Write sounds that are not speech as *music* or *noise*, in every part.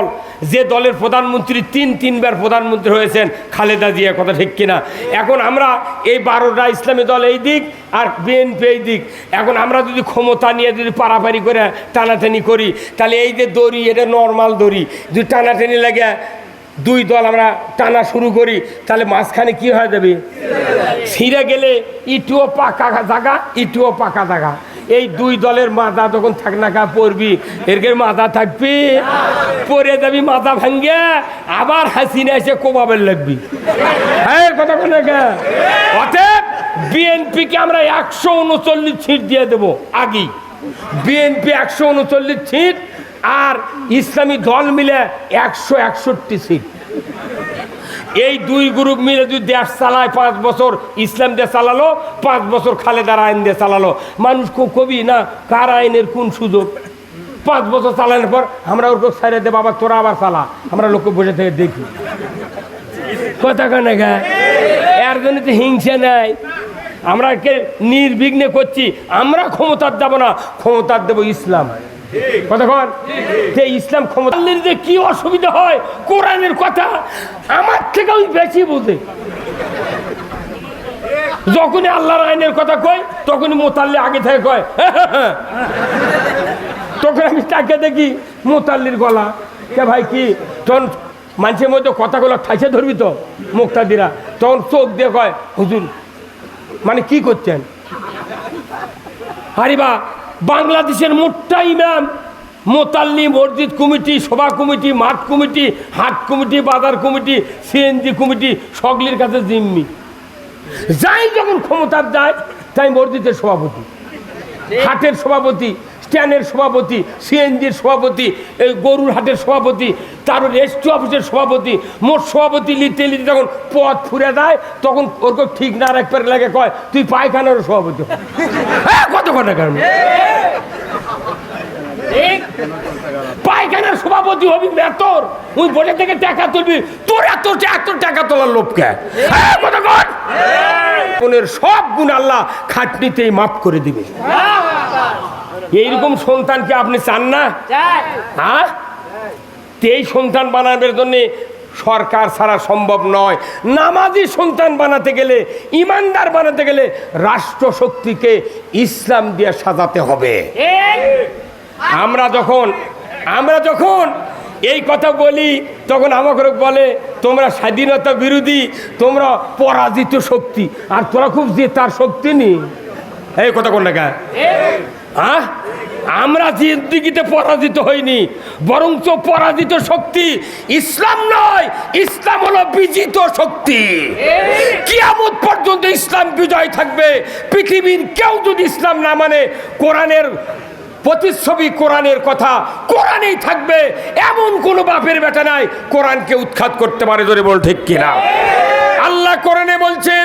দল, যে দলের প্রধানমন্ত্রী তিন, তিনবার প্রধানমন্ত্রী হয়েছেন, খালেদা জিয়া কথা ঠিক কিনা? এখন আমরা এই বারোটা ইসলামী দল এই দিক আর বিএনপি এই দিক। এখন আমরা যদি ক্ষমতা নিয়ে যদি পারাপারি করে টানাটানি করি, তাহলে এই যে দড়ি, এটা নর্মাল দড়ি। যদি টানাটানি লাগে, দুই দল আমরা টানা শুরু করি, তাহলে মাঝখানে কি হয়ে যাবে? ছিঁড়ে গেলে ইটুও পাকা জাগা, ইটুও পাকা জায়গা এই দুই দলের মাথা তখন থাক না কা পড়বি এরকে মাথা থাকবি পরে যাবি, মাথা ভাঙ্গে, আবার হাসিনা এসে কোবাবের লাগবি। হ্যাঁ কথা বলে অতএব বিএনপিকে আমরা একশো উনচল্লিশ সিট দিয়ে দেবো, আগেই। বিএনপি একশো উনচল্লিশ সিট আর ইসলামী দল মিলে একশো একষট্টি সিট। এই দুই গ্রুপ মিলে যদি দেশ চালায় পাঁচ বছর, ইসলাম দিয়ে চালালো, পাঁচ বছর খালেদার আইন দিয়ে চালালো। মানুষ কবি না? কার আইনের কোন সুযোগ? পাঁচ বছর চালানোর পর আমরা ওর সাইডে দে, বাবা, তোরা আবার চালা। আমরা লোককে বসে থেকে দেখি। কথা কানে গা এর জন্য তো হিংসা নাই। আমরা কে নির্বিঘ্নে করছি। আমরা ক্ষমতার দেবো না। ক্ষমতার দেবো ইসলাম। কতক্ষণ যে ইসলাম ক্ষমতা যে কি অসুবিধা হয়? কোরআনের কথা আমার থেকে ওই বেশি বোঝে। যখনই আল্লাহর আইনের কথা কয়, তখনই মোতাল্লি আগে থেকে কয় তখন আমি তাকে দেখি মোতাল্লির গলা। কে ভাই কি? তখন মানুষের মধ্যে কথাগুলো ঠাইসে ধরবি তো, মুক্তাদিরা। তখন চোখ দিয়ে কয়, হুজুর মানে কি করছেন? হারিবা বাংলাদেশের মোটটা ইমাম মোতাল্লি মসজিদ কমিটি, সভা কমিটি, মাঠ কমিটি, হাট কমিটি, বাজার কমিটি সিএনজি কমিটি, সকলের কাছে জিম্মি। যাই যখন ক্ষমতার যায়, তাই মসজিদের সভাপতি, হাটের সভাপতি, স্ট্যান্ডের সভাপতি সিএনজির সভাপতি, এই গরুর হাটের সভাপতি তারপর রেস্ট অফিসের সভাপতি, মোট সভাপতি লিখতে লিখতে যখন পথ ফুরে দেয় তখন ওর ঠিক না রাখবার লাগে কয়, তুই পায়খানারও সভাপতি হ্যাঁ *laughs* কথা কারণ? পায়খানার সভাপতি হবি মেতর। ওই থেকে টাকা তুলবি। তোর এত এত টাকা তোলার লোককে গুণের সব গুণ আল্লাহ খাটনিতেই মাফ করে দিবে। এইরকম সন্তানকে আপনি চান না? হ্যাঁ? এই সন্তান বানানোর জন্য সরকার ছাড়া সম্ভব নয়। নামাজি সন্তান বানাতে গেলে, ইমানদার বানাতে গেলে রাষ্ট্র শক্তিকে ইসলাম দিয়ে সাজাতে হবে। আমরা যখন আমরা যখন এই কথা বলি, তখন আমাকে বলে, তোমরা স্বাধীনতা বিরোধী, তোমরা পরাজিত শক্তি, আর তোরা খুব যে তার শক্তি নি এই কথা কোন লেখা? হ্যাঁ? আমরা জিন্দিগিতে পরাজিত হইনি, বরঞ্চ পরাজিত শক্তি ইসলাম নয়, ইসলাম হলো বিজিত শক্তি। কিয়ামত পর্যন্ত ইসলাম বিজয় থাকবে, পৃথিবীর কেউ যদি ইসলাম না মানে কোরআনের প্রতিচ্ছবি, কোরআনের কথা কোরআনেই থাকবে, এমন কোনো বাপের বেটা নাই, কোরআনকে উৎখাত করতে পারে ধরে বল ঠিক কিনা? আল্লাহ কোরআনে বলছেন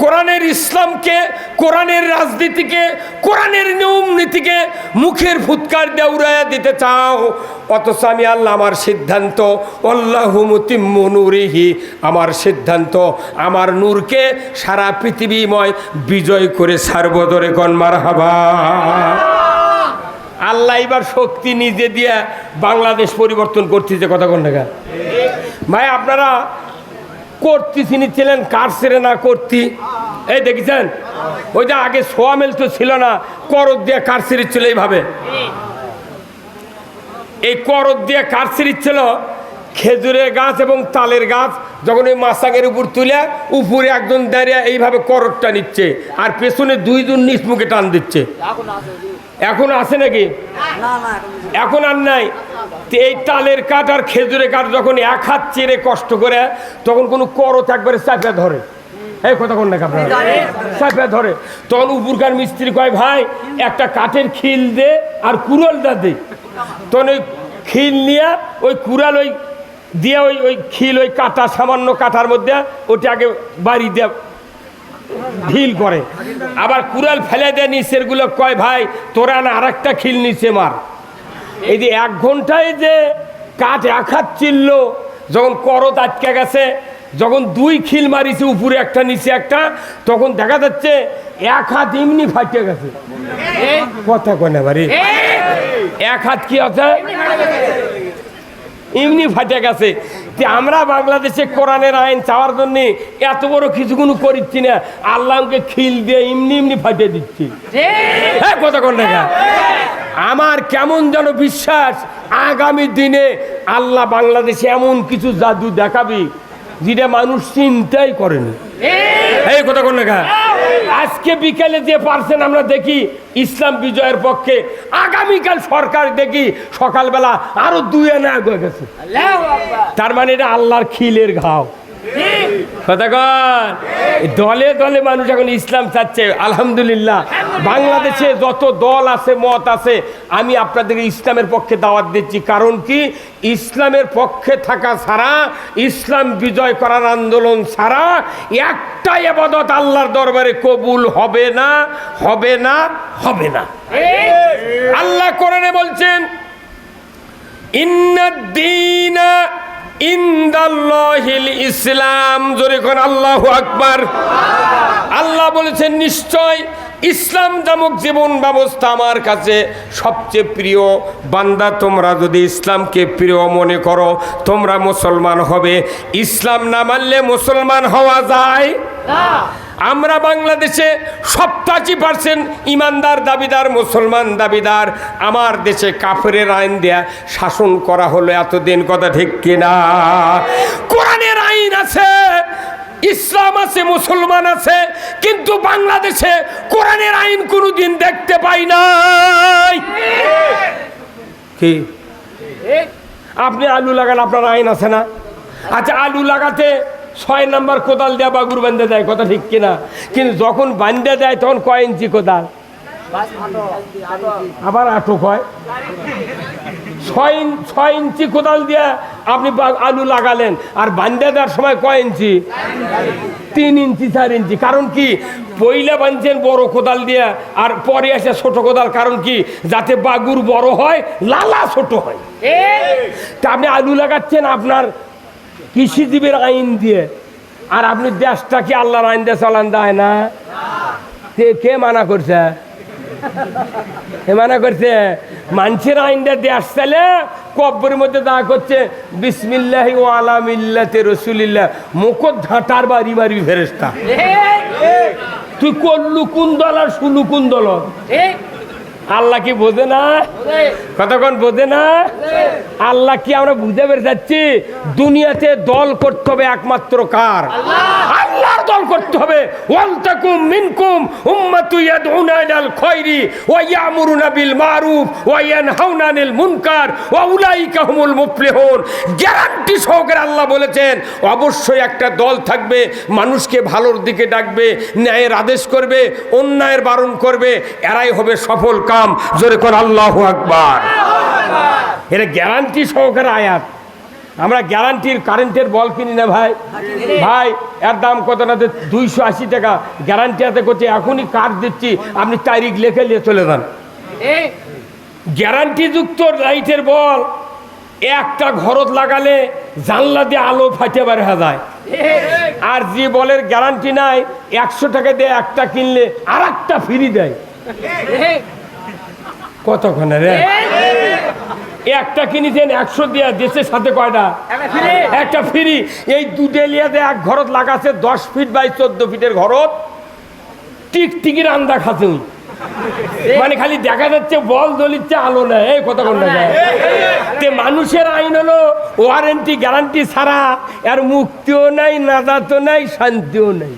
কোরআনের ইসলামকে, কোরআনের রাজনীতিকে, কোরআনের নিয়ম নীতিকে মুখের ফুৎকার দিয়ে উড়াইয়া দিতে চাও। অথচ আমি আল্লাহ আমার সিদ্ধান্ত অল্লাহুমতিম্মু নূরিহি। আমার সিদ্ধান্ত, আমার নূরকে সারা পৃথিবীময় বিজয় করে সার্বদরে কনমার হাবা আল্লাহ এবার শক্তি নিজে দিয়ে বাংলাদেশ পরিবর্তন করতেছে, কথা কোন? টাকা ভাই, আপনারা করতি ছিলেন কার ছেড়ে না করতি? এই দেখেছেন? ওই যে আগে সোয়া মেল তো ছিল না করদ দিয়ে কার ছিল এইভাবে? এই করদ দিয়ে কার ছিল? খেজুরের গাছ এবং তালের গাছ যখন ওই মাসাঙের উপর তুলে উপরে একজন দাঁড়িয়ে এইভাবে করদটা নিচ্ছে, আর পেছনে দুইজন নিচ মুখে টান দিচ্ছে। এখন আছে নাকি? এখন আর নাই। এই তালের কাঠ আর খেজুরের কাঠ যখন এক হাত চেড়ে কষ্ট করে তখন কোনো করত একবারে চাপে ধরে। এই কথা কোন নাকি আপনারা? চাপে ধরে। তখন উপরকার মিস্ত্রি কয় ভাই একটা কাঠের খিল দে আর কুড়ালটা দে তখন ওই খিল নিয়ে ওই কুড়াল ওই দিয়ে ওই ওই খিল ওই কাটা সামান্য কাঠার মধ্যে ওটা আগে বাড়ি দিয়ে ঢিল করে। আবার কুড়াল ফেলে দেয় নিচেরগুলো কয় ভাই তোরা না আর একটা খিল নিচে মার। এই যে এক ঘন্টায় যে কাঠ এক হাত চিল্ল যখন করত আটকে গেছে যখন দুই খিল মারিছে উপরে একটা নিচে একটা তখন দেখা যাচ্ছে এক হাত এমনি ফাটিয়ে গেছে। কথা কয় না বাড়ি। এক হাত কি আছে? এমনি ফাটে গেছে। যে আমরা বাংলাদেশে কোরআনের আইন চাওয়ার জন্যে এত বড় কিছু কোনো করিচ্ছি না। আল্লাহকে খিল দিয়ে এমনি এমনি ফাটিয়ে দিচ্ছি। হ্যাঁ কথা কোন দেখা আমার কেমন যেন বিশ্বাস আগামী দিনে আল্লাহ বাংলাদেশে এমন কিছু জাদু দেখাবি যেটা মানুষ চিন্তাই করেনি এই কথা কোন লেখা আজকে বিকেলে যে পারছেন আমরা দেখি ইসলাম বিজয়ের পক্ষে আগামীকাল সরকার দেখি সকালবেলা আরও দুই আনা হয়ে গেছে। তার মানে এটা আল্লাহর খিলের ঘাও। দলে দলে মানুষ এখন ইসলাম চাচ্ছে, আলহামদুলিল্লাহ। বাংলাদেশে যত দল আছে, মত আছে, আমি আপনাদের ইসলামের পক্ষে দাওয়াত দিচ্ছি। কারণ কি? ইসলামের পক্ষে থাকা ছাড়া, ইসলাম বিজয় করার আন্দোলন ছাড়া একটাই আবাদত আল্লাহর দরবারে কবুল হবে না হবে না হবে না। আল্লাহ কোরআনে বলছেন, ইন্নাদ্দিনা ইন্দাল্লাহিল ইসলাম। জোরে কোন আল্লাহু আকবার। আল্লাহ বলেছেন নিশ্চয় ইসলাম নামক জীবন ব্যবস্থা আমার কাছে সবচেয়ে প্রিয়। বান্দা তোমরা যদি ইসলামকে প্রিয় মনে করো তোমরা মুসলমান হবে। ইসলাম না মানলে মুসলমান হওয়া যায়। আমরা বাংলাদেশে সপ্তাশি পার্সেন্ট ইমানদার দাবিদার মুসলমান দাবিদার। আমার দেশে কাফের আইন দেয়া শাসন করা হলো এতদিন কথা ঠিক কিনা? কোরআনের আইন আছে। ইসলাম আছে মুসলমান আছে কিন্তু বাংলাদেশে কোরআনের আইন কোনোদিন দেখতে পাই নাই। কি? আপনি আলু লাগান আপনার আইন আছে না? আচ্ছা আলু লাগাতে ছয় নাম্বার কোদাল দেয়া বাগুর বান্ধে দেয় কথা ঠিক কিনা? কিন্তু যখন বান্ধে দেয় তখন কয় ইঞ্চি কোদাল? আবার আটক হয় ছয় ইন- ছয় ইঞ্চি কোদাল দিয়ে আপনি আলু লাগালেন, আর বান্ধে দেওয়ার সময় কয় ইঞ্চি? তিন ইঞ্চি, চার ইঞ্চি। কারণ কি? পইলা বানছেন বড় কোদাল দিয়ে, আর পরে আসে ছোট কোদাল। কারণ কি? যাতে বাগুর বড় হয়, লালা ছোট হয়। তা আপনি আলু লাগাচ্ছেন আপনার কৃষিজীবীর আইন দিয়ে, আর আপনি দেশটা কি আল্লাহর আইন দিয়ে চালান, দেয় না। কে মানা করছে? মানা করছে মানুষের আইনটা দেশ চালে কব্বর মধ্যে দা করছে বিসমিল্লাহি ও আলামিল্লাতে রসুলিল্লাহ মুখত ঝাঁটার বাড়ি বাড়ি ফেরেস্তা তুই করলু কোন দল আর শুলু কোন দল? আল্লাহ কি বোঝে না? কতক্ষণ বোঝে না? আল্লাহ কি আমরা বুঝে বের যাচ্ছি? দুনিয়াতে দল করতে হবে একমাত্র কার? আল্লাহর দল করতে হবে। ওয়ালতাকুম মিনকুম উম্মাতু ইয়াদউনা ইলাল খায়রি ওয়া ইয়ামুরুনা বিল মারুফ ওয়া ইয়ানহাউনা আনিল মুনকার ওয়া উলাইকা হুমুল মুফলিহুন। গ্যারান্টি সহকারে আল্লাহ বলেছেন অবশ্যই একটা দল থাকবে মানুষকে ভালোর দিকে ডাকবে ন্যায়ের আদেশ করবে অন্যায়ের বারণ করবে এরাই হবে সফল কাম জোরে কর আল্লাহ আকবার। এটা গ্যারান্টি সহকারে আয়াত। আমরা গ্যারান্টির কারেন্টের বল কিনি না ভাই। ভাই এর দাম কত না? দুইশো আশি টাকা। গ্যারান্টি হাতে করছে এখনই কার্ড দিচ্ছি। আপনি তারিখ লেখে নিয়ে চলে যান। গ্যারান্টিযুক্ত লাইটের বল একটা ঘরত লাগালে জানলা দিয়ে আলো ফাটে বার হয়ে যায়। আর যে বলের গ্যারান্টি নাই একশো টাকা দিয়ে একটা কিনলে আর একটা ফ্রি দেয় কতক্ষণে রে? একটা কিনেছেন একশো দিয়া দেশের সাথে কয়টা? একটা ফ্রি। এই দুটেলিয়াতে এক ঘরত লাগাছে দশ ফিট বাই চোদ্দ ফিটের ঘরত। টিকটিকির আন্দা খাচ্ছে উনি। *laughs* মানে খালি দেখা যাচ্ছে বল দলিচ্ছে আলো নেয়। এই কথা কোন তে মানুষের আইন হলো ওয়ারেন্টি গ্যারান্টি ছাড়া আর মুক্তিও নাই নাজাতও নাই শান্তিও নাই।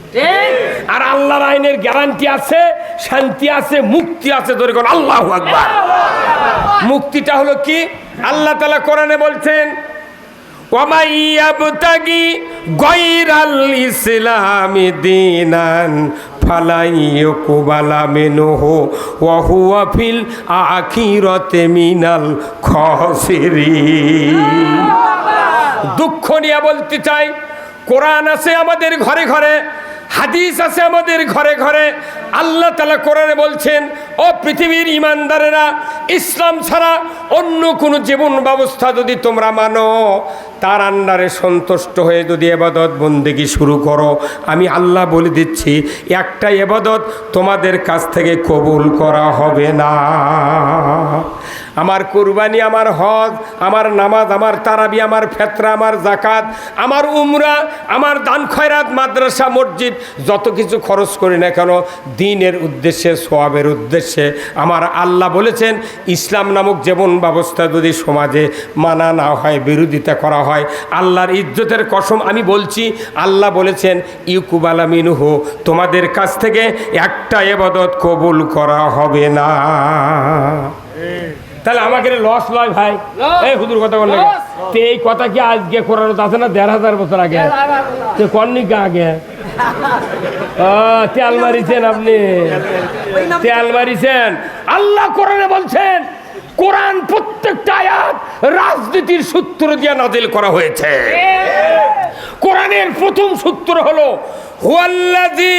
আর আল্লাহর আইনের গ্যারান্টি আছে শান্তি আছে মুক্তি আছে ধরে কোন আল্লাহ আকবার। মুক্তিটা হলো কি? আল্লাহ তালা কোরআনে বলছেন ওমাইয়াবতাগি গৈরাল ইসলামী দিনান ফালাইয়ুকুবালা মিনহু ওয়া হুয়া ফিল আখিরাতি মিনাল খাসিরিন। দুঃখ নিয়ে বলতে চাই, কোরআন আছে আমাদের ঘরে ঘরে। হাদিস আছে আমাদের ঘরে ঘরে। আল্লাহ তালা কোরআনে বলছেন, ও পৃথিবীর ইমানদারেরা ইসলাম ছাড়া অন্য কোনো জীবন ব্যবস্থা যদি তোমরা মানো, তার আন্ডারে সন্তুষ্ট হয়ে যদি এবাদত বন্দেগি শুরু করো। আমি আল্লাহ বলে দিচ্ছি, একটা এবাদত তোমাদের কাছ থেকে কবুল করা হবে না। আমার কুরবানি, আমার হজ, আমার নামাজ, আমার তারাবি, আমার ফেতরা, আমার জাকাত আমার উমরা, আমার দান খয়রাত, মাদ্রাসা, মসজিদ, যত কিছু খরচ করি না কেন, দিনের উদ্দেশ্যে, সোয়াবের উদ্দেশ্যে, আমার আল্লাহ বলেছেন, ইসলাম নামক জীবন ব্যবস্থা যদি সমাজে মানা না হয়, বিরোধিতা করা হয়, আল্লাহর ইজ্জতের কসম আমি বলছি, আল্লাহ বলেছেন ইউকুবালা মিনুহু তোমাদের কাছ থেকে একটা এবাদত কবুল করা হবে না। তাহলে আমাকে লস লয় ভাই। এই হুদুর কথা বললে তো এই কথা কি আজকে করানো আছে না দেড় হাজার বছর আগে? তো কর্ণিকা আগে? তেল মারিছেন আপনি। তেল মারিছেন আল্লাহ কোরআনে বলছেন কোরআন প্রত্যেকটা আয়াত রাজনীতির সূত্র দিয়ে নাজিল করা হয়েছে। কোরআনের প্রথম সূত্র হলো হুয়াল্লাযী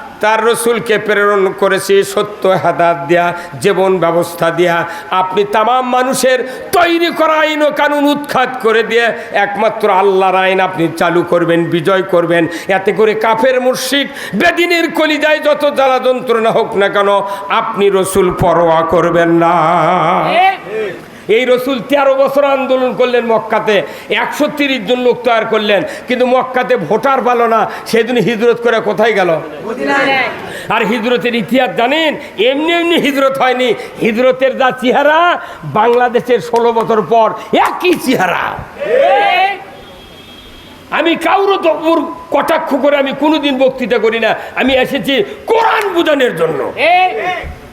তার রসুলকে প্রেরণ করেছি সত্য হাদাত দেয়া, জীবন ব্যবস্থা দেয়া। আপনি তাম মানুষের তৈরি করা আইন ও কানুন উৎখাত করে দিয়ে একমাত্র আল্লাহর আইন আপনি চালু করবেন, বিজয় করবেন। এতে করে কাফের মুর্শিক বেদিনের কলিজায় যত জ্বালা যন্ত্রণা হোক না কেন, আপনি রসুল পরোয়া করবেন না। এই রসুল তেরো বছর আন্দোলন করলেন মক্কাতে একশো তিরিশ জন লোক তৈরি করলেন কিন্তু মক্কাতে ভোটার পালো না সেদিন হিজরত করে কোথায় গেল? আর হিজরতের ইতিহাস জানেন? এমনি এমনি হিজরত হয়নি। হিজরতের যা চেহারা বাংলাদেশের ষোলো বছর পর একই চেহারা। আমি তো ওর কটাক্ষ করে আমি কোনোদিন বক্তৃতা করি না। আমি এসেছি কোরআন বুঝানোর জন্য।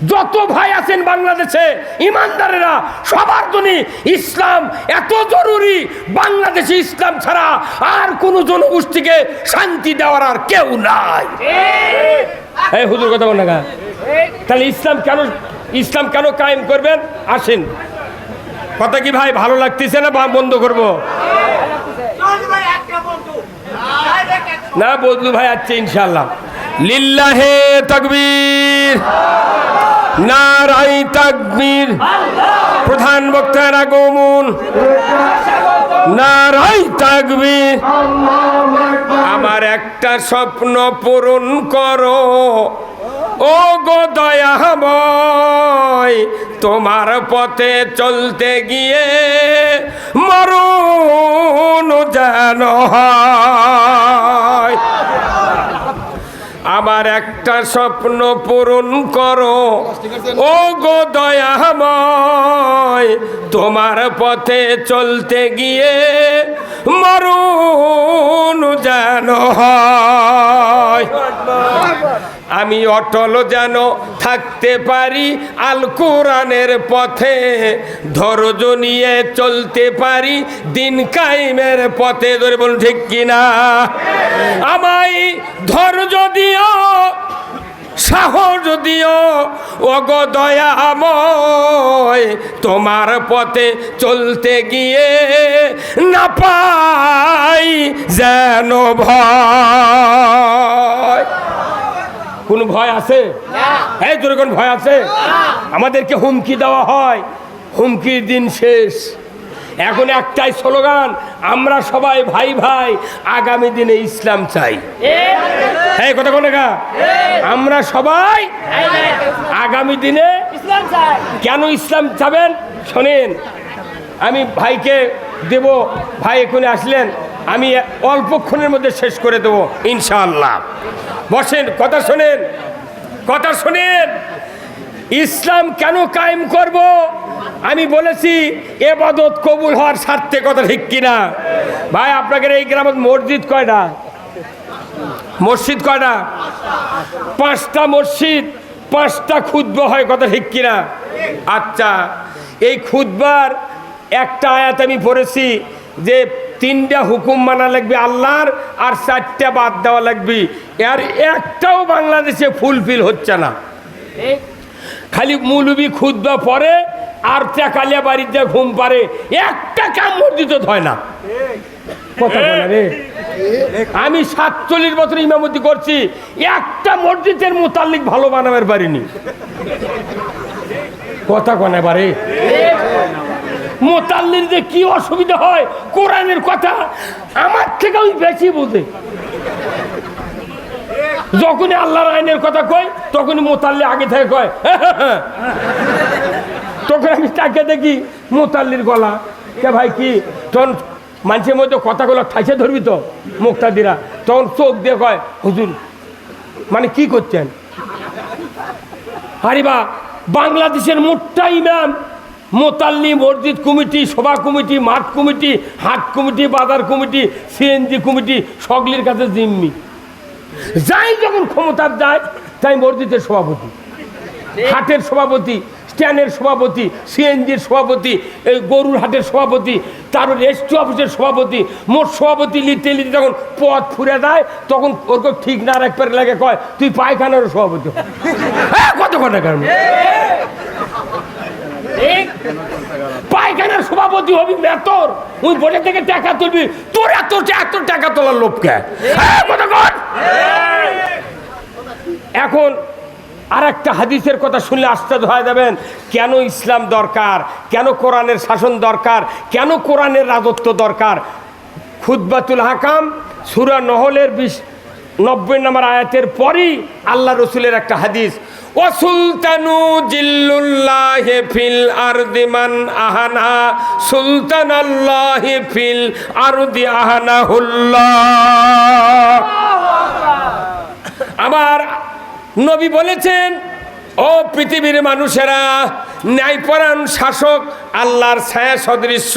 যত ভাই আছেন বাংলাদেশে ইমানদারেরা সবার জন্য ইসলাম এত জরুরি বাংলাদেশে ইসলাম ছাড়া আর কোনো জনগোষ্ঠীকে শান্তি দেওয়ার আর কেউ নাই। এই হুজুর কথা বল না তাহলে ইসলাম কেন ইসলাম কেন কায়েম করবেন? আসেন। কথা কি ভাই ভালো লাগতেছে না বন্ধ করব? না বদলু ভাই আছে ইনশাল্লাহ লিল্লাহে তাকবীর। নারাই তাকবীর। প্রধান বক্তার আগমন। নারাই তাকবীর। আমার একটা স্বপ্ন পূরণ করো। ও গো দয়াময়, তোমার পথে চলতে গিয়ে মরণ যেন হয়। আমার একটা স্বপ্ন পূরণ করো। ও গো দয়াময়, তোমার পথে চলতে গিয়ে মরুন যেন হয়। আমি অটল যেন থাকতে পারি, আল কোরআনের পথে। ধৈর্য নিয়ে চলতে পারি, দিন কাইমের পথে। ধরে বলুন, ঠিক কিনা? আমায় ধৈর্য দিও, সাহস দিও অগ দয়াময়, তোমার পথে চলতে গিয়ে না পাই যেন ভয়। কোন ভয় আছে? হ্যাঁ তোর কোন ভয় আছে? আমাদেরকে হুমকি দেওয়া হয়। হুমকির দিন শেষ। এখন একটাই স্লোগান আমরা সবাই ভাই ভাই আগামী দিনে ইসলাম চাই। হ্যাঁ কথা কোন আমরা সবাই আগামী দিনে কেন ইসলাম চাবেন? শোনেন আমি ভাইকে দেব। ভাই এখানে আসলেন। আমি অল্পক্ষণের মধ্যে শেষ করে দেবো, ইনশাআল্লাহ। বসেন, কথা শোনেন কথা শোনেন। ইসলাম কেন কায়েম করব? আমি বলেছি, এবাদত কবুল হওয়ার স্বার্থে কথা ঠিক কিনা? ভাই আপনাকে এই গ্রামে মসজিদ কয়টা? মসজিদ কয়টা? পাঁচটা মসজিদ, পাঁচটা খুদ্ব হয় কথা ঠিক কিনা? আচ্ছা এই ক্ষুদবার একটা আয়াত আমি পড়েছি যে তিনটা হুকুম মানা লাগবে আল্লাহর আর চারটা বাদ দেওয়া লাগবে। আর একটাও বাংলাদেশে ফুলফিল হচ্ছে না। খালি মুলুবি খুদ্া পরে আর কালিয়া বাড়িতে ঘুম পারে। একটা কাম মসজিদ হয় না। রে। আমি সাতচল্লিশ বছর ইমামতি করছি। একটা মসজিদের মোতাল্লিক ভালো বানাবার পারিনি। কথা কনে বারে মোতাল্লির যে কি অসুবিধা হয়, কোরআনের কথা আমার থেকে ওই বেশি বোঝে। যখনই আল্লাহর আইনের কথা কয়, তখনই মোতাল্লি আগে থেকে কয় তখন আমি তাকে দেখি মোতাল্লির গলা। কে ভাই কি, তখন মানুষের মধ্যে কথাগুলো ঠাইসে ধরবি তো মুক্তাদিরা তখন চোখ দিয়ে কয়, হুজুর মানে কি করছেন? আরে বা, বাংলাদেশের মোটটা ইমাম মোতাল্লি মসজিদ কমিটি, সভা কমিটি, মাঠ কমিটি, হাট কমিটি, বাজার কমিটি, সিএনজি কমিটি, সকলের কাছে জিম্মি। যাই যখন ক্ষমতার যায়, তাই মসজিদের সভাপতি, হাটের সভাপতি, স্ট্যান্ডের সভাপতি, সিএনজির সভাপতি, এই গরুর হাটের সভাপতি, তারপর রেস্ট অফিসের সভাপতি, মোট সভাপতি লিতে লিতে যখন পথ ফুরে দেয় তখন ওর ঠিক না রাখবার লাগে কয়, তুই পায়খানারও সভাপতি হ্যাঁ কত কথা কারণ? পায়খানার সভাপতি হবি মেতর ওই বসে থেকে টাকা তুলবি। তোর এত এত টাকা তোলার লোককে হ্যাঁ এখন আর একটা হাদিসের কথা শুনলে আশ্চর্য হয়ে যাবেন। কেন ইসলাম দরকার? কেন কোরআনের শাসন দরকার? কেন কোরআনের রাজত্ব দরকার? খুদ্বাতুল হাকাম, সুরা নহলের বিশ নব্বই নম্বর আয়াতের পরই আল্লাহ রসুলের একটা হাদিস। সুলতানু জিল্লুল্লাহে ফিল আরদিমান আহানা সুলতান আল্লাহে ফিল আরদি আহানা আমার নবী বলেছেন, ও পৃথিবীর মানুষেরা ন্যায়পরায়ণ শাসক, আল্লাহর ছায়া সদৃশ্য,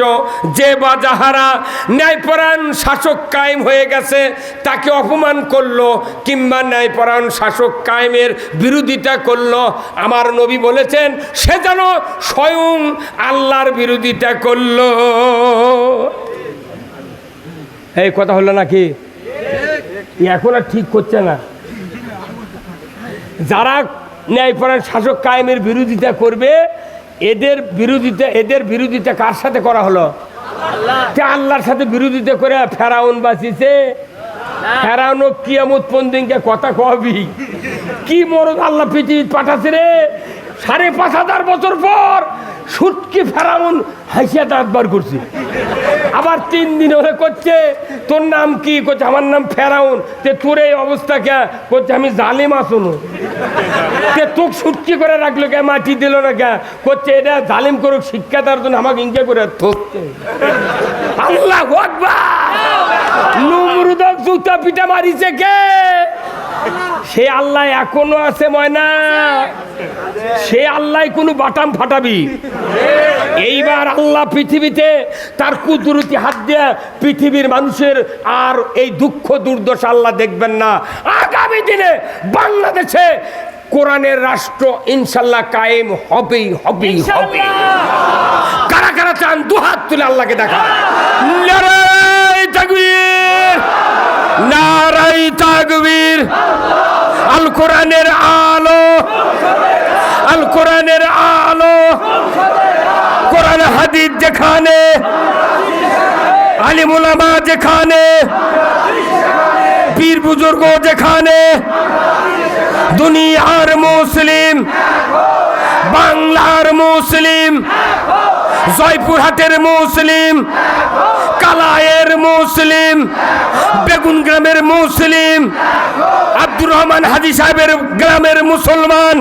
যে বা যাহারা ন্যায়পরায়ণ শাসক কায়েম হয়ে গেছে, তাকে অপমান করল কিংবা ন্যায়পরায়ণ শাসক কায়েমের বিরোধিতা করল। আমার নবী বলেছেন, সে যেন স্বয়ং আল্লাহর বিরোধিতা করল। এই কথা হলো নাকি? এখন আর ঠিক করছে না। যারা ন্যায়পরায়ণ শাসক কায়েমের বিরোধিতা করবে, এদের বিরোধিতা এদের বিরোধিতা কার সাথে করা হলো? আল্লাহর সাথে বিরোধিতা করে ফেরাউন বাঁচিছে ফেরাউন কিয়ামত পন্দিনকে কথা কবি। কি মরদ আল্লাহ পৃথিবীর পাঠাচ্ছে রে? সাড়ে পাঁচ হাজার বছর পর সুটকি ফেরাউন হাসিয়া দাঁত বার করছে। আবার তিন দিন হলে করছে তোর নাম কি? করছে আমার নাম ফেরাউন। তে তোর এই অবস্থা কে? করছে আমি জালিম আসুন তে তোক সুটকি করে রাখল কে? মাটি দিল না কে? করছে এটা জালিম করুক শিক্ষা দেওয়ার জন্য আমাকে ইনকে করে থকছে। আল্লাহ নুমরুদক জুতা পিটা মারিছে কে? সে আল্লাহ এখনও আছে ময়না। সে আল্লাহ কোনো বাটাম ফাটাবি। এইবার আল্লাহ পৃথিবীতে তার কুদরতি হাত দিয়ে পৃথিবীর মানুষের আর এই দুঃখ দুর্দশা আল্লাহ দেখবেন না। আগামী দিনে বাংলাদেশে কোরআনের রাষ্ট্র ইনশাল্লাহ কায়েম হবেই হবেই হবে কারা কারা চান দুহাত তুলে আল্লাহকে দেখা। নারাই নারাই আল কোরআনের আলো। আল কোরআনের আলো। কোরআন হাদিস যেখানে আলিমুলামা যেখানে, পীর বুজুর্গ যেখানে, দুনিয়ার মুসলিম, বাংলার মুসলিম জয়পুরহাটের মুসলিম কালায়ের মুসলিম বেগুন গ্রামের মুসলিম আব্দুর রহমান হাজি সাহেবের গ্রামের মুসলমান।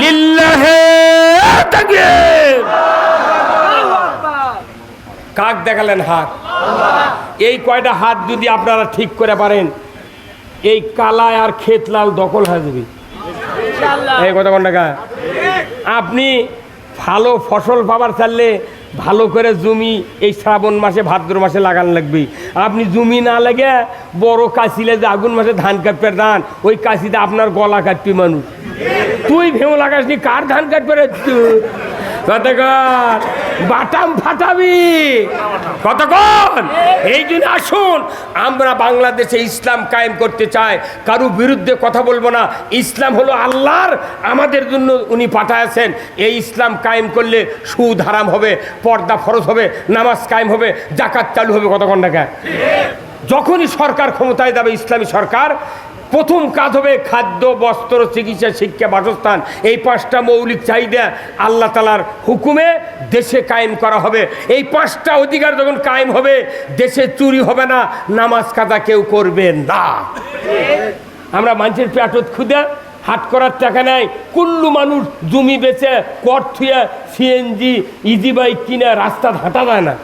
লিল্লাহে কাক দেখালেন হাত? এই কয়টা হাত যদি আপনারা ঠিক করে পারেন এই কালায় আর খেতলাল দখল হয়ে যাবে। এই কথা কোন টাকা আপনি ভালো ফসল পাবার চাললে ভালো করে জমি এই শ্রাবণ মাসে, ভাদ্র মাসে লাগান লাগবে আপনি জমি না লাগে বড় কাশিলে যে আগুন মাসে ধান কাটবে ধান, ওই কাশিতে আপনার গলা কাটবি মানুষ তুই ভেউ লাগাসনি কার ধান কাটবে? কতক্ষণ বাটাম ফাটাবি। কতক্ষণ এই জন্য আসুন, আমরা বাংলাদেশে ইসলাম কায়েম করতে চাই। কারও বিরুদ্ধে কথা বলব না। ইসলাম হলো আল্লাহর, আমাদের জন্য উনি পাঠাইছেন এই ইসলাম কায়েম করলে সুদ হারাম হবে, পর্দা ফরজ হবে, নামাজ কায়েম হবে জাকাত চালু হবে কতক্ষণ টাকা যখনই সরকার ক্ষমতায় যাবে, ইসলামী সরকার প্রথম কাজ হবে খাদ্য, বস্ত্র, চিকিৎসা, শিক্ষা, বাসস্থান। এই পাঁচটা মৌলিক চাহিদা আল্লাহ তালার হুকুমে দেশে কায়েম করা হবে। এই পাঁচটা অধিকার যখন কায়েম হবে, দেশে চুরি হবে না, নামাজ কাদা কেউ করবে না। আমরা মানুষের পেটত খুদে হাট করার টাকা নেই, কুল্লু মানুষ জমি বেচে, কর থুয়ে, সিএনজি, ইজি বাইক কিনে রাস্তা হাঁটা যায় না।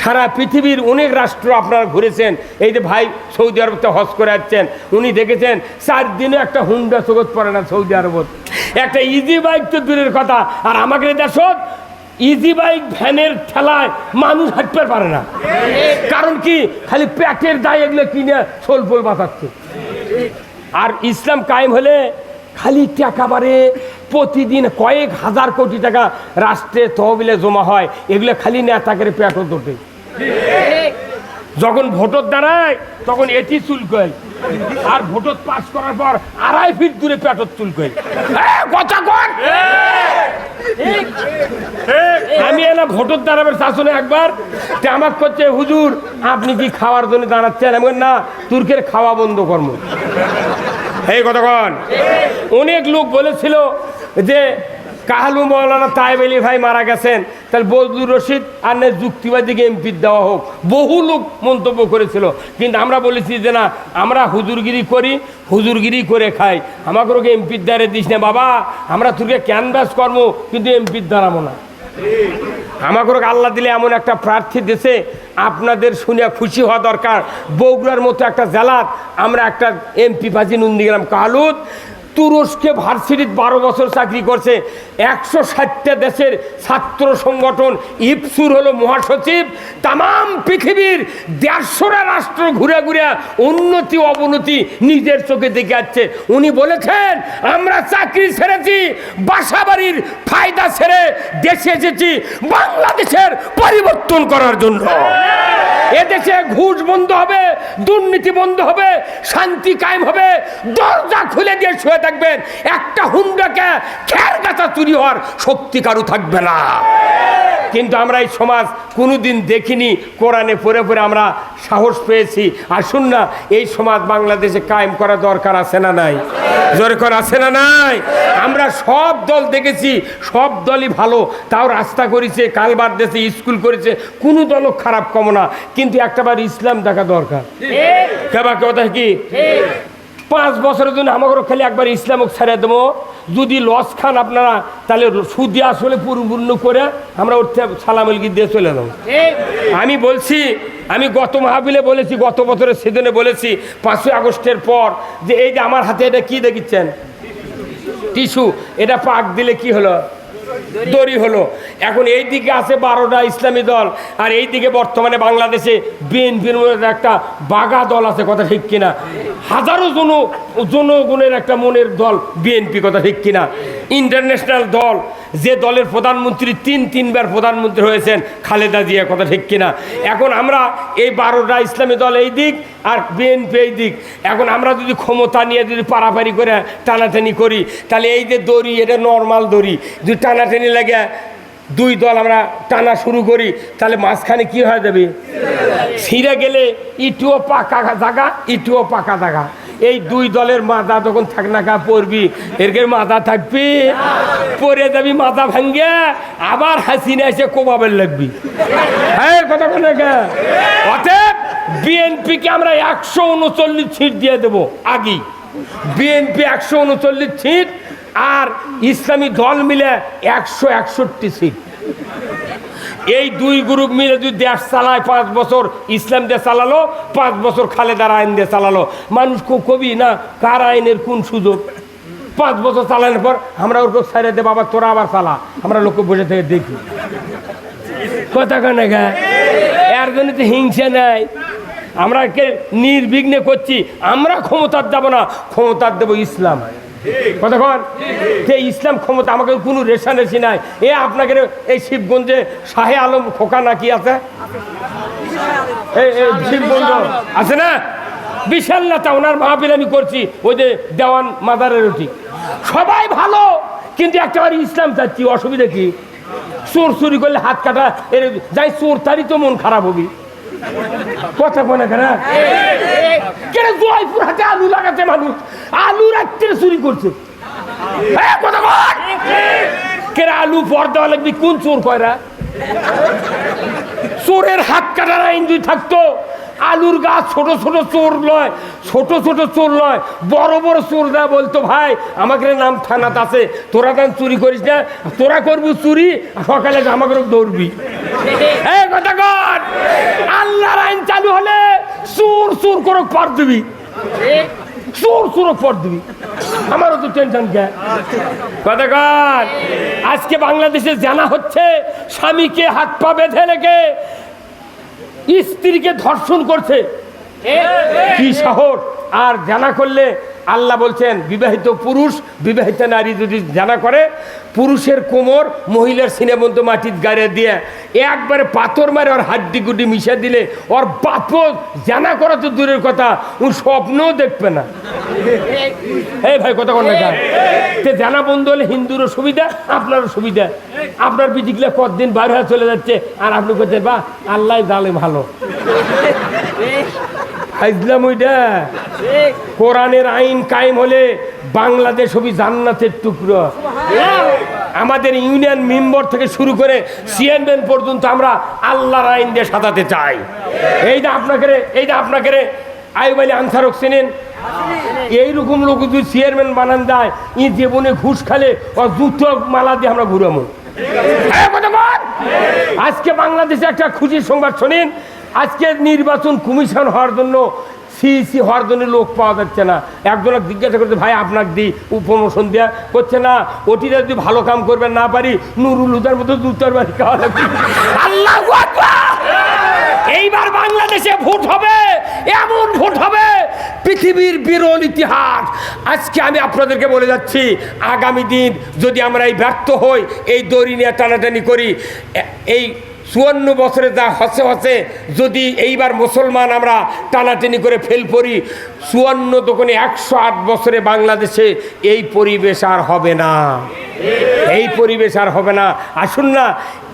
সারা পৃথিবীর অনেক রাষ্ট্র আপনারা ঘুরেছেন। এই যে ভাই সৌদি আরবতে হজ করে যাচ্ছেন উনি দেখেছেন, চার দিনে একটা হুন্ডা জগৎ পড়ে না সৌদি আরবত। একটা ইজি বাইক তো দূরের কথা, আর আমাকে দেশত ইজি বাইক ভ্যানের ঠেলায় মানুষ হাঁটতে পারে না। কারণ কি? খালি প্যাটের দায় এগুলো কিনে সোল ফোল বাঁচাচ্ছে। আর ইসলাম কায়েম হলে খালি টাকা বাড়ে, প্রতিদিন কয়েক হাজার কোটি টাকা রাষ্ট্রে তহবিলে জমা হয়, এগুলো খালি নেতাকের পেটও তোটে যখন ভোটর দাঁড়ায়, তখন এটি চুলকয়। আর ভোটত পাস করার পর আড়াই ফিট দূরে পেটত চুলকয়। কথা আমি এলাম ভোটর দাঁড়াবেন শাসনে একবার। তে আমাকে করছে, হুজুর, আপনি কি খাওয়ার জন্য দাঁড়াচ্ছেন? আমি না, তুর্কের খাওয়া বন্ধ কর্ম। এই কতক্ষণ? অনেক লোক বলেছিল যে কাহালু মৌলানা তাইব আলী ভাই মারা গেছেন, তাহলে বজলুর রশিদ আর না যুক্তিবাদীকে এমপি দেওয়া হোক। বহু লোক মন্তব্য করেছিল, কিন্তু আমরা বলেছি যে না, আমরা হুজুরগিরি করি, হুজুরগিরি করে খাই। আমাকে এমপির দ্বারে দিস না বাবা, আমরা তোকে ক্যানভাস কর্ম কিন্তু এমপির দাঁড়াবো না। আমাকে আল্লাহ দিলে এমন একটা প্রার্থী দেশে আপনাদের শুনে খুশি হওয়া দরকার। বগুড়ার মতো একটা জেলাত আমরা একটা এমপি পাচ্ছি নন্দীগ্রাম কালুদ তুরস্কে ভার্সিটির বারো বছর চাকরি করছে। একশো ষাটটা দেশের ছাত্র সংগঠন ইপসুর হলো মহাসচিব। তাম পৃথিবীর দেড়শোটা রাষ্ট্র ঘুরে ঘুরে উন্নতি অবনতি নিজের চোখে দেখে যাচ্ছে উনি বলেছেন, আমরা চাকরি ছেড়েছি বাসা বাড়ির ফায়দা ছেড়ে দেশে এসেছি বাংলাদেশের পরিবর্তন করার জন্য। এদেশে ঘুষ বন্ধ হবে, দুর্নীতি বন্ধ হবে, শান্তি কায়েম হবে, দরজা খুলে দিয়ে থাকবেন একটা হুন্ডাকে খের গাছা চুরি হওয়ার শক্তি কারু থাকবে না। কিন্তু আমরা এই সমাজ কোনোদিন দেখিনি কোরআনে পড়ে পড়ে আমরা সাহস পেয়েছি। আসুন না এই সমাজ বাংলাদেশে কায়েম করা দরকার আছে না নাই? জোরে করা আছে না নাই? আমরা সব দল দেখেছি সব দলই ভালো তাও রাস্তা করেছে কালবার দেশে স্কুল করেছে কোনো দলও খারাপ কম না। কিন্তু একটাবার ইসলাম দেখা দরকার। কেবা কথা কি পাঁচ বছরের জন্য আমাকে খালি একবার ইসলামক ছেড়ে দেবো। যদি লস খান আপনারা, তাহলে সুদি আসলে পরিপূর্ণ করে আমরা ওর থেকে সালাম আলগি দিয়ে চলে যাব। আমি বলছি, আমি গত মাহাবিলে বলেছি, গত বছরের সেদিনে বলেছি, পাঁচই আগস্টের পর যে এই যে আমার হাতে এটা কি দেখিচ্ছেন? টিস্যু, এটা পাক দিলে কি হলো? দড়ি হলো। এখন এই দিকে আছে বারোটা ইসলামী দল, আর এই দিকে বর্তমানে বাংলাদেশে বিএনপির একটা বাগা দল আছে, কথা ঠিক কিনা? হাজারো জন, জনগণের একটা মনের দল বিএনপি, কথা ঠিক কিনা? ইন্টারন্যাশনাল দল, যে দলের প্রধানমন্ত্রী তিন, তিনবার প্রধানমন্ত্রী হয়েছেন, খালেদা জিয়া, কথা ঠিক কিনা? এখন আমরা এই বারোটা ইসলামী দল এই দিক আর বিএনপি এই দিক। এখন আমরা যদি ক্ষমতা নিয়ে যদি পারাপারি করে টানাটানি করি, তাহলে এই যে দড়ি, এটা নর্মাল দড়ি। যদি টানাটানি লাগে দুই দল আমরা টানা শুরু করি, তাহলে মাঝখানে কি হয়ে যাবে? ছিঁড়ে গেলে ইটুও পাকা জায়গা ইটুও পাকা জায়গা এই দুই দলের মাথা তখন থাক না কা পড়বি এরকে মাথা থাকবি পরে যাবি, মাথা ভাঙ্গে আবার হাসিনা এসে কোবাবের লাগবি। হ্যাঁ কথা গে অতএব বিএনপিকে আমরা একশো উনচল্লিশ সিট দিয়ে দেবো, আগেই। বিএনপি একশো উনচল্লিশ সিট আর ইসলামী দল মিলে একশো একষট্টি সিট। এই দুই গ্রুপ মিলে যদি দেশ চালায় পাঁচ বছর, ইসলাম দিয়ে চালালো, পাঁচ বছর খালেদার আইন দিয়ে চালালো। মানুষ কবি না? কার আইনের কোন সুযোগ? পাঁচ বছর চালানোর পর আমরা ওর সাইডে দে, বাবা, তোরা আবার চালা, আমরা লোককে বসে থেকে দেখি। কথা কানে গা এর জন্য তো হিংসা নাই। আমরা কে নির্বিঘ্নে করছি, আমরা ক্ষমতার দেবো না, ক্ষমতার দেবো ইসলাম। কতক্ষণ যে ইসলাম ক্ষমতা আমাকে কোনো রেশারেশি নাই। এ আপনাকে এই শিবগঞ্জে শাহে আলম খোকা নাকি আছে? শিবগঞ্জ আছে না? বিশাল নেতা, ওনার মাহফিল আমি করছি। ওই যে দেওয়ান মাদারের রুটি। সবাই ভালো, কিন্তু একেবারে ইসলাম চাচ্ছি অসুবিধা কি? চোর চুরি করলে হাত কাটা, এর যাই চোর তারই তো মন খারাপ হবি। কথা বলে কেন? কেন জয়পুর হাতে আলু লাগাতে মানুষ? আলু রাত্রে চুরি করছে। কথা। কেন! আলু পর্দা লাগবে? কোন চোর কয়রা? চোরের হাত কাটার আইন যদি থাকতো, আলুর গাছ ছোট ছোট চোর নয় ছোট ছোট চোর নয় বড় বড় চোর চোররা বলতো, ভাই, আমাকে নাম থানাতে আছে, তোরা দান চুরি করিস না? তোরা করবি চুরি, সকালে আমাকে দৌড়বি এই আল্লাহর আইন চালু হলে চোর চোর করে পর দিবি। চোর চোর পর দিবি। আমারও তো টেনশন কে কতক্ষণ আজকে বাংলাদেশে জানা হচ্ছে, স্বামীকে হাত পা বেঁধে রেখে স্ত্রীকে ধর্ষণ করছে। কি শহর? আর জানা করলে আল্লাহ বলছেন, বিবাহিত পুরুষ, বিবাহিত নারী যদি জানা করে পুরুষের কোমর, মহিলার সিনেমন্ত মাটির গাড়ে দিয়ে একবারে পাথর মারে ওর হাড্ডি গুড্ডি মিশে দিলে ওর বাপ জানা করা তো দূরের কথা, ও স্বপ্নও দেখবে না। এই ভাই, কথা কোন না জানা বন্ধ হলে হিন্দুরও সুবিধা, আপনারও সুবিধা। আপনার বিজিগুলো কতদিন বার হয়ে চলে যাচ্ছে, আর আপনি করছেন বা আল্লাহ জালে ভালো। কোরআনের আইন কায়েম হলে বাংলাদেশ হবি জান্নাতের টুকরো। আমাদের ইউনিয়ন মেম্বার থেকে শুরু করে চেয়ারম্যান পর্যন্ত আমরা আল্লাহর আইন দিয়ে সাজাতে চাই। এই যে আপনাকে এই যে আপনাকে আইব আলী আনসারক চেনেন এইরকম লোক যদি চেয়ারম্যান বানান দেয় ই জীবনে ঘুষ খালে ও জুতো মালা দিয়ে আমরা ঘুরামো। আজকে বাংলাদেশে একটা খুশির সংবাদ শোনেন। আজকে নির্বাচন কমিশন হওয়ার জন্য সিইসি হওয়ার জন্য লোক পাওয়া যাচ্ছে না। একজনকে জিজ্ঞাসা করছে, ভাই আপনাকে দিই প্রমোশন দেওয়া করছে না, ওটিরা যদি ভালো কাম করবেন না পারি, নুরুল হুদার মতো জুতার বাড়ি খাওয়া লাগবে। এইবার বাংলাদেশে ভোট হবে, এমন ভোট হবে, পৃথিবীর বিরল ইতিহাস। আজকে আমি আপনাদেরকে বলে যাচ্ছি, আগামী দিন যদি আমরা এই ব্যর্থ হই, এই দড়ি নিয়ে টানাটানি করি এই চুয়ান্ন বছরে যা হসে হসে, যদি এইবার মুসলমান আমরা টানাটানি করে ফেল পড়ি, চুয়ান্ন দোকানে একশো আট বছরে বাংলাদেশে এই পরিবেশ আর হবে না। এই পরিবেশ আর হবে না। আসুন না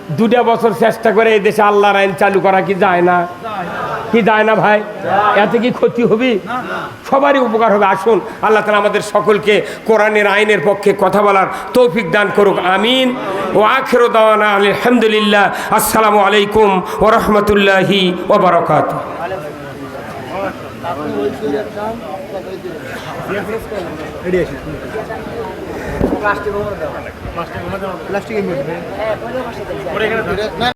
দুটা বছর চেষ্টা করে এই দেশে আল্লাহর আইন চালু করা কি যায় না কি যায় না ভাই এতে কি ক্ষতি হবে সবারই উপকার হবে আসুন আল্লাহ তালা আমাদের সকলকে কোরআনের আইনের পক্ষে কথা বলার তৌফিক দান করুক আমিন ও আখেরো দাওয়ানা আলহামদুলিল্লাহ আসসালামু আলাইকুম ও রহমতুল্লাহি ও বারকাত প্লাস্টিকের